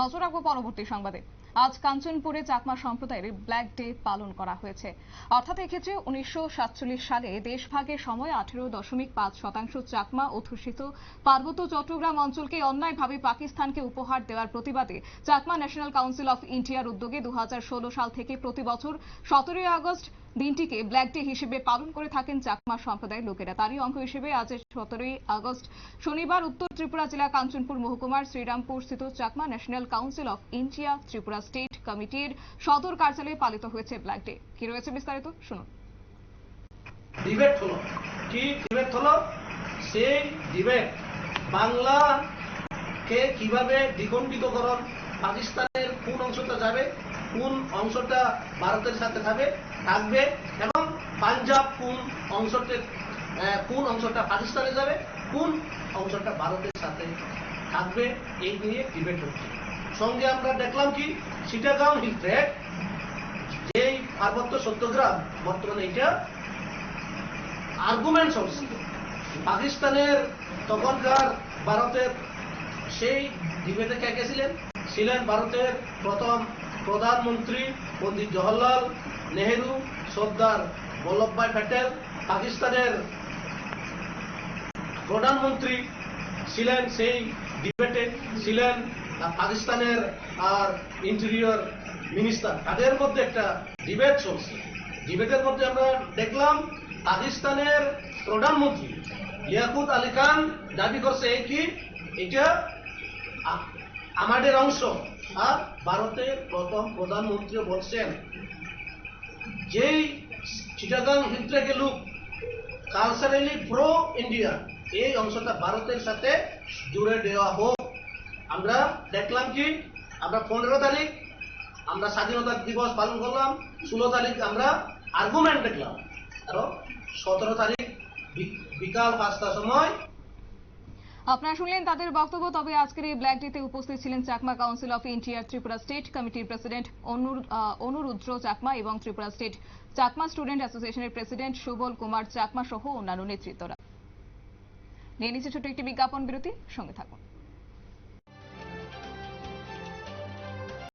নজর রাখব পরবর্তী সংবাদে। আজ কাঞ্চনপুরে চাকমা সম্প্রদায়ের ব্ল্যাক ডে পালন করা হয়েছে। অর্থাৎ এক্ষেত্রে উনিশশো সাতচল্লিশ সালে দেশভাগের সময় আঠেরো দশমিক পাঁচ শতাংশ চাকমা অধ্যুষিত। পার্বত্য চট্টগ্রাম অঞ্চলকে অন্যায়ভাবে পাকিস্তানকে উপহার দেওয়ার প্রতিবাদে চাকমা ন্যাশনাল কাউন্সিল অফ ইন্ডিয়ার উদ্যোগে দু হাজার ষোলো সাল থেকে প্রতি বছর সতেরোই আগস্ট দিনটিকে ব্ল্যাক ডে হিসেবে পালন করে থাকেন চাকমা সম্প্রদায়ের লোকেরা। তারই অঙ্গ হিসেবে আজ সতেরোই আগস্ট শনিবার উত্তর ত্রিপুরা জেলা কাঞ্চনপুর মহকুমার শ্রীরামপুর স্থিত Chakma National Council of India Tripura State কমিটির সদর কার্যালয়ে পালিত হয়েছে ব্ল্যাক ডে কি রয়েছে বিস্তারিত? শুনুন। ডিবেট হলো। কি ডিবেট হলো? সেই ডিবেট বাংলাকে কীভাবে দ্বিখণ্ডিতকরণ, পাকিস্তানের কোন অংশটা যাবে কোন অংশটা ভারতের সাথে থাকবে থাকবে এবং পাঞ্জাব কোন অংশতে কোন অংশটা পাকিস্তানে যাবে কোন অংশটা ভারতের সাথে থাকবে, এই নিয়ে ডিবেট হচ্ছে। সঙ্গে আমরা দেখলাম কি সিটাগাং হিল ট্র্যাক যেই পার্বত্য সত্যগ্রাম, বর্তমানে এটা আর্গুমেন্টস হচ্ছে পাকিস্তানের তখনকার ভারতের সেই ডিবেটে কে কে ছিলেন? ছিলেন ভারতের প্রথম প্রধানমন্ত্রী পণ্ডিত জওহরলাল নেহেরু, সর্দার বল্লভভাই প্যাটেল, পাকিস্তানের প্রধানমন্ত্রী ছিলেন সেই ডিবেটে, ছিলেন পাকিস্তানের আর ইন্টেরিয়র মিনিস্টার। তাদের মধ্যে একটা ডিবেট চলছে। ডিবেটের মধ্যে আমরা দেখলাম পাকিস্তানের প্রধানমন্ত্রী লিয়াকুত আলী খান দাবি করছে এই কি? এটা আমাদের অংশ। ভারতের প্রথম প্রধানমন্ত্রী বলছেন, যেই চিটাগাং হিলট্রেকে লোক কালচারালি প্রো ইন্ডিয়া এই অংশটা ভারতের সাথে জুড়ে দেওয়া হোক। আমরা দেখলাম কি, আমরা পনেরো তারিখ, আমরা স্বাধীনতা দিবস পালন করলাম, ষোলো তারিখ আমরা আর্গুমেন্ট দেখলাম। আর সতেরো তারিখ বিকাল পাঁচটার সময় আপনারা শুনলেন তাদের বক্তব্য, তবে আজকের এই ব্ল্যাক উপস্থিত ছিলেন চাকমা কাউন্সিল অফ ইন্ডিয়ার ত্রিপুরা স্টেট কমিটির প্রেসিডেন্ট অনুরুদ্র চাকমা এবং ত্রিপুরা স্টেট চাকমা স্টুডেন্ট অ্যাসোসিয়েশনের প্রেসিডেন্ট সুবল কুমার চাকমা সহ অন্যান্য নেতৃত্বরা। নিয়ে নিচ্ছে ছোট একটি বিজ্ঞাপন বিরতি, সঙ্গে থাকুন।